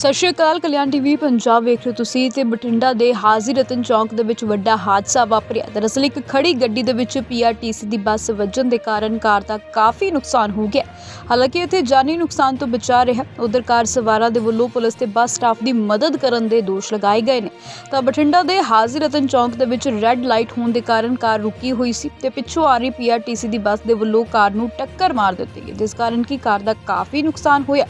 ਸਤਿ ਸ਼੍ਰੀ ਅਕਾਲ, ਕਲਿਆਣ ਟੀਵੀ ਪੰਜਾਬ ਵੇਖ ਰਹੇ ਹੋ ਤੁਸੀਂ ਤੇ ਬਠਿੰਡਾ ਦੇ ਹਾਜ਼ੀ ਰਤਨ ਚੌਂਕ ਦੇ ਵਿੱਚ ਵੱਡਾ ਹਾਦਸਾ ਵਾਪਰਿਆ। ਦਰਅਸਲ ਇੱਕ ਖੜੀ ਗੱਡੀ ਦੇ ਵਿੱਚ ਪੀਆਰਟੀਸੀ ਦੀ ਬੱਸ ਵੱਜਣ ਦੇ ਕਾਰਨ ਕਾਰ ਦਾ ਕਾਫੀ ਨੁਕਸਾਨ ਹੋ ਗਿਆ। ਹਾਲਾਂਕਿ ਇੱਥੇ ਜਾਨੀ ਨੁਕਸਾਨ ਤੋਂ ਬਚਾ ਰਿਹਾ, ਉਧਰ ਕਾਰ ਸਵਾਰਾਂ ਦੇ ਵੱਲੋਂ ਪੁਲਿਸ ਤੇ ਬੱਸ ਸਟਾਫ ਦੀ ਮਦਦ ਕਰਨ ਦੇ ਦੋਸ਼ ਲਗਾਏ ਗਏ ਨੇ। ਤਾਂ ਬਠਿੰਡਾ ਦੇ ਹਾਜ਼ੀ ਰਤਨ ਚੌਂਕ ਦੇ ਵਿੱਚ ਰੈੱਡ ਲਾਈਟ ਹੋਣ ਦੇ ਕਾਰਨ ਕਾਰ ਰੁਕੀ ਹੋਈ ਸੀ ਤੇ ਪਿੱਛੋਂ ਆ ਰਹੀ ਪੀਆਰਟੀਸੀ ਦੀ ਬੱਸ ਦੇ ਵੱਲੋਂ ਕਾਰ ਨੂੰ ਟੱਕਰ ਮਾਰ ਦਿੱਤੀ ਗਈ, ਜਿਸ ਕਾਰਨ ਕਿ ਕਾਰ ਦਾ ਕਾਫੀ ਨੁਕਸਾਨ ਹੋਇਆ।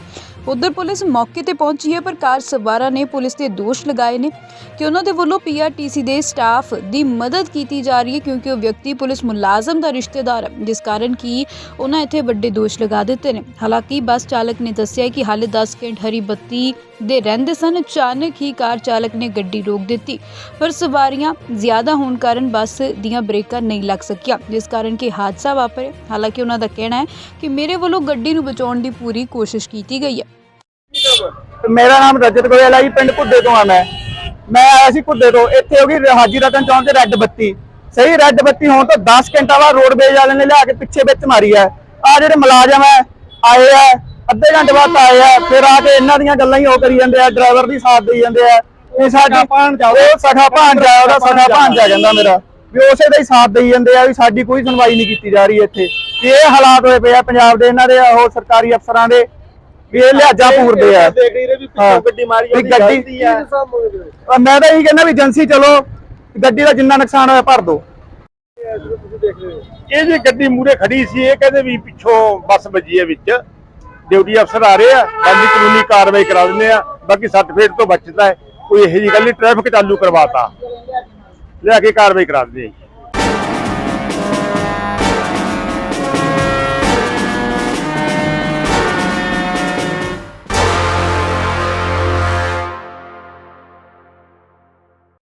ਉਧਰ ਪੁਲਿਸ ਮੌਕੇ ਤੇ ਪਹੁੰਚੀ ਹੈ, ਪਰ ਕਾਰ ਸਵਾਰਾਂ ਨੇ ਪੁਲਿਸ ਤੇ ਦੋਸ਼ ਲਗਾਏ ਨੇ ਕਿ ਉਹਨਾਂ ਦੇ ਵੱਲੋਂ ਪੀਆਰਟੀਸੀ ਦੇ ਸਟਾਫ ਦੀ ਮਦਦ ਕੀਤੀ ਜਾ ਰਹੀ ਹੈ, ਕਿਉਂਕਿ ਉਹ ਵਿਅਕਤੀ ਪੁਲਿਸ ਮੁਲਾਜ਼ਮ ਦਾ ਰਿਸ਼ਤੇਦਾਰ ਹੈ, ਜਿਸ ਕਾਰਨ ਕਿ ਉਹਨਾਂ ਇੱਥੇ ਵੱਡੇ ਦੋਸ਼ ਲਗਾ ਦਿੱਤੇ ਨੇ। ਹਾਲਾਂਕਿ ਬੱਸ ਚਾਲਕ ਨੇ ਦੱਸਿਆ ਕਿ ਹਾਲੇ 10 ਘੰਟ ਹਰੀ ਬੱਤੀ ਦੇ ਰਹਿੰਦੇ ਸਨ, ਅਚਾਨਕ ਹੀ ਕਾਰ ਚਾਲਕ ਨੇ ਗੱਡੀ ਰੋਕ ਦਿੱਤੀ, ਪਰ ਸਵਾਰੀਆਂ ਜ਼ਿਆਦਾ ਹੋਣ ਕਾਰਨ ਬੱਸ ਦੀਆਂ ਬ੍ਰੇਕਾਂ ਨਹੀਂ ਲੱਗ ਸਕੀਆਂ, ਜਿਸ ਕਾਰਨ ਕਿ ਹਾਦਸਾ ਵਾਪਰਿਆ। ਹਾਲਾਂਕਿ ਉਹਨਾਂ ਦਾ ਕਹਿਣਾ ਹੈ ਕਿ ਮੇਰੇ ਵੱਲੋਂ ਗੱਡੀ ਨੂੰ ਬਚਾਉਣ ਦੀ ਪੂਰੀ ਕੋਸ਼ਿਸ਼ ਕੀਤੀ ਗਈ ਹੈ। ਮੇਰਾ ਨਾਮ ਰਜਤ ਗੋਇਲ ਹੈ ਜੀ ਪਿੰਡ ਘੁੱਦੇ ਤੋਂ ਆ ਮੈਂ। ਮੈਂ ਆਇਆ ਸੀ ਘੁੱਦੇ ਤੋਂ। ਇੱਥੇ ਹੋ ਗਈ ਹਾਜੀ ਰਤਨ ਚੌਂਕ ਤੇ ਰੈੱਡ ਬੱਤੀ। ਸਹੀ ਰੈੱਡ ਬੱਤੀ ਹੋਣ ਤੋਂ 10 ਘੰਟਾ ਬਾਅਦ ਰੋਡਵੇਜ ਵਾਲੇ ਨੇ ਲਿਆ ਕੇ ਪਿੱਛੇ ਵਿੱਚ ਮਾਰੀ ਹੈ। ਆ ਜਿਹੜੇ ਮੁਲਾਜ਼ਮ ਹੈ ਆਏ ਆ ਅੱਧੇ ਘੰਟੇ ਬਾਅਦ ਆਏ ਆ ਫਿਰ ਆ ਕੇ ਇਹਨਾਂ ਦੀਆਂ ਗੱਲਾਂ ਹੀ ਉਹ ਕਰੀ ਜਾਂਦੇ ਆ ਡਰਾਈਵਰ ਦੀ ਸਾਥ ਦੇਈ ਜਾਂਦੇ ਆ। ਇਹ ਸਾਡੀ ਉਹ ਸਖਾ ਭਾਂਜਾ ਉਹਦਾ ਸਖਾ ਭਾਂਜਾ ਕਹਿੰਦਾ ਮੇਰਾ। ਵੀ ਉਸੇ ਦਾ ਹੀ ਸਾਥ ਦੇਈ ਜਾਂਦੇ ਆ ਵੀ ਸਾਡੀ ਕੋਈ ਸੁਣਵਾਈ ਨਹੀਂ ਕੀਤੀ ਜਾ ਰਹੀ ਇੱਥੇ। ਇਹ ਹਾਲਾਤ ਹੋਏ ਪਏ ਆ ਪੰਜਾਬ ਦੇ ਇਹਨਾਂ ਦੇ ਉਹ ਸਰਕਾਰੀ ਅਫਸਰਾਂ ਦੇ। ਵੀ ਇਹ ਲਿਹਾਜ਼ਾ ਪੂਰਦੇ ਆ। ਦੇਖ ਰਹੀ ਰੇ ਵੀ ਹਾਂ। ਪਿੱਛੋਂ ਗੱਡੀ ਮਾਰੀ ਵੀ ਜਾਂਦੀ ਗੱਡੀ- ਗਲਤੀ ਆ। ਅਹ ਮੈਂ ਤਾਂ ਇਹੀ ਕਹਿੰਦਾ ਵੀ ਏਜੰਸੀ ਚਲੋ ਗੱਡੀ ਦਾ ਜਿੰਨਾ ਨੁਕਸਾਨ ਹੋਇਆ ਭਰ ਦੋ ਇਹ ਜੀ ਗੱਡੀ ਮੂਰੇ ਖੜੀ ਸੀ ਇਹ ਕਹਿੰਦੇ ਵੀ ਪਿੱਛੋਂ ਬੱਸ ਵੱਜੀ ਹੈ ਵਿੱਚ। ਡਿਊਟੀ ਅਫਸਰ ਆ ਰਹੇ ਆ ਬੰਦੀ ਕਾਨੂੰਨੀ ਕਾਰਵਾਈ ਕਰਾ ਦਿੰਦੇ ਆ। ਬਾਕੀ ਸਰਟੀਫਿਕੇਟ ਤੋਂ ਬਚਦਾ ਹੈ। ਕੋਈ ਇਹੋ ਜਿਹੀ ਗੱਲ ਨਹੀਂ ਟ੍ਰੈਫਿਕ ਚਾਲੂ ਕਰਵਾਤਾ। ਲਿਆ ਕੇ ਕਾਰਵਾਈ ਕਰਾ ਦਿੰਦੇ ਆ ਜੀ।